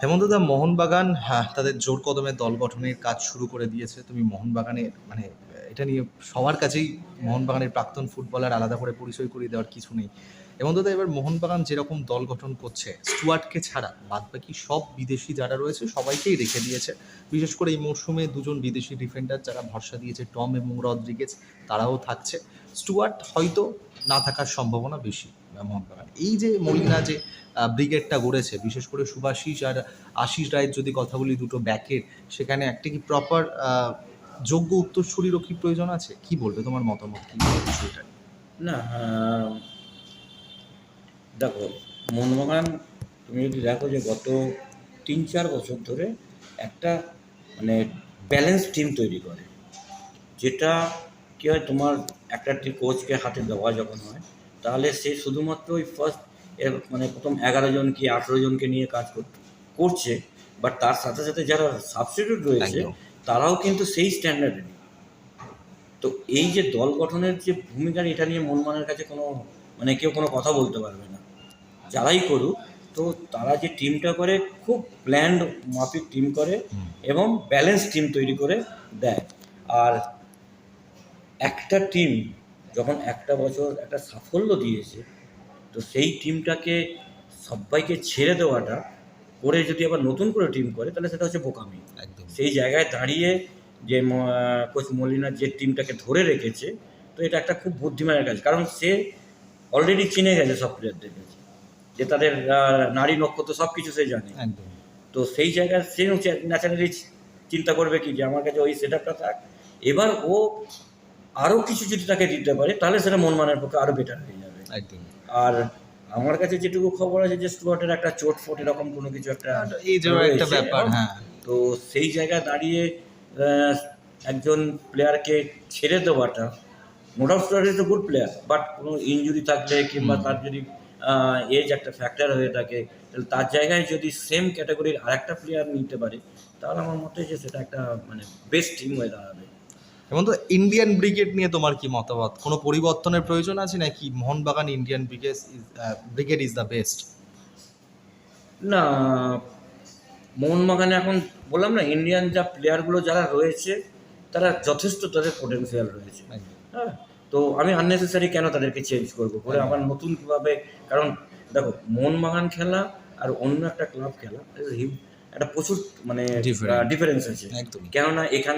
হেমন্তদা, মোহনবাগান হ্যাঁ তাদের জোর কদমে দল গঠনের কাজ শুরু করে দিয়েছে। তুমি মোহনবাগানের মানে এটা নিয়ে সবার কাছেই মোহনবাগানের প্রাক্তন ফুটবলার আলাদা করে পরিচয় করিয়ে দেওয়ার কিছু নেই। হেমন্তদা, এবার মোহনবাগান যেরকম দল গঠন করছে, স্টুয়ার্টকে ছাড়া বাদবাকি সব বিদেশি যারা রয়েছে, সবাইকেই রেখে দিয়েছে। বিশেষ করে এই মরশুমে দুজন বিদেশি ডিফেন্ডার যারা ভরসা দিয়েছে, টম এবং রদ্রিগেজ, তারাও থাকছে। স্টুয়ার্ট হয়তো না থাকার সম্ভাবনা বেশি। মোহনবাগান এই যে মলিনা যে ব্রিগেডটা গড়েছে, বিশেষ করে সুভাষিস আর আশিস রায়ের যদি কথা বলি দুটো ব্যাকের, সেখানে একটা কি প্রপার যোগ্য উত্তরসূরিরও কি প্রয়োজন আছে? কি বলবে তোমার মতামত কি? বিষয়টা না দেখো মোহনবাগান তুমি যদি দেখো যে গত তিন চার বছর ধরে একটা মানে ব্যালেন্স টিম তৈরি করে, যেটা কী হয় তোমার একটা কোচকে হাতে দেওয়া যখন হয় তাহলে সে শুধুমাত্র ওই ফার্স্ট মানে প্রথম এগারো জন কি আঠেরো জনকে নিয়ে কাজ কর- করছে বাট তার সাথে সাথে যারা সাবস্টিটিউট রয়েছে তারাও কিন্তু সেই স্ট্যান্ডার্ডে নেই। তো এই যে দল গঠনের যে ভূমিকা এটা নিয়ে মনমানের কাছে কোনো মানে কেউ কোনো কথা বলতে পারবে না। যারাই করুক তো তারা যে টিমটা করে খুব প্ল্যান্ড মাফিক টিম করে এবং ব্যালেন্স টিম তৈরি করে দেয়। আর একটা টিম যখন একটা বছর একটা সাফল্য দিয়েছে তো সেই টিমটাকে সবাইকে ছেড়ে দেওয়াটা করে যদি আবার নতুন করে টিম করে তাহলে সেটা হচ্ছে বোকামি। একদম। সেই জায়গায় দাঁড়িয়ে যে কোচ মলিনা যে টিমটাকে ধরে রেখেছে তো এটা একটা খুব বুদ্ধিমানের কাজ। কারণ সে অলরেডি চিনে গেছে সব প্লেয়ারদের কাছে যে তাদের নারী নক্ষত্র সব কিছু সে জানে। একদম। তো সেই জায়গায় সে ন্যাচারালি চিন্তা করবে কি যে আমার কাছে ওই সেট আপটা থাক। এবার ও আরও কিছু যদি তাকে দিতে পারে তাহলে সেটা মন মানের পক্ষে আরও বেটার হয়ে যাবে। একদম। আর আমার কাছে যেটুকু খবর আছে যে স্টুয়ার্টের একটা চোট ফোট এরকম কোনো কিছু একটা এই যে একটা ব্যাপার হ্যাঁ। তো সেই জায়গায় দাঁড়িয়ে একজন প্লেয়ারকে ছেড়ে দেওয়াটা doubt store is good player but কোনো ইঞ্জুরি থাকলে কিংবা তার যদি এজ একটা ফ্যাক্টর হয়ে থাকে তাহলে তার জায়গায় যদি সেম ক্যাটাগরির আরেকটা প্লেয়ার নিতে পারে তাহলে আমার মতে যে সেটা একটা মানে বেস্ট টিম হয়ে দাঁড়াবে। এবং তো ইন্ডিয়ান ব্রিগেড নিয়ে তোমার কি মতামত? কোনো পরিবর্তনের প্রয়োজন আছে নাকি Mohun Bagan Indian brigade brigade is the best না মোহনবাগানে এখন বললাম না ইন্ডিয়ান যা প্লেয়ারগুলো যারা রয়েছে তারা যথেষ্ট তাদের পোটেন্সিয়াল রয়েছে। হ্যাঁ তো আমি আননেসেসারি কেন তাদেরকে চেঞ্জ করব? করে আমার নতুন কীভাবে কারণ দেখো মোহনবাগান খেলা আর অন্য একটা ক্লাব খেলা একটা প্রচুর মানে ডিফারেন্স আছে কেননা এখান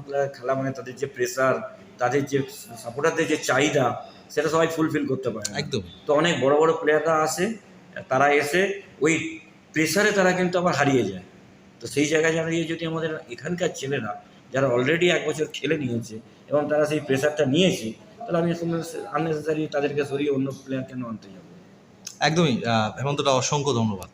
player খেলা মানে তাদের যে প্রেসার তাদের যে সাপোর্টারদের যে চাহিদা সেটা সবাই ফুলফিল করতে পারে একদম। তো অনেক বড় বড় প্লেয়াররা আসে তারা এসে ওই প্রেসারে তারা কিন্তু আবার হারিয়ে যায়। তো সেই জায়গায় দাঁড়িয়ে যদি আমাদের এখানকার ছেলেরা যারা অলরেডি এক বছর খেলে নিয়েছে এবং তারা সেই প্রেসারটা নিয়েছে তাহলে আমি আননেসেসারি তাদেরকে সরিয়ে অন্য প্লেয়ার কেন আনতে যাব? একদমই আহ, হেমন্তদা অসংখ্য ধন্যবাদ।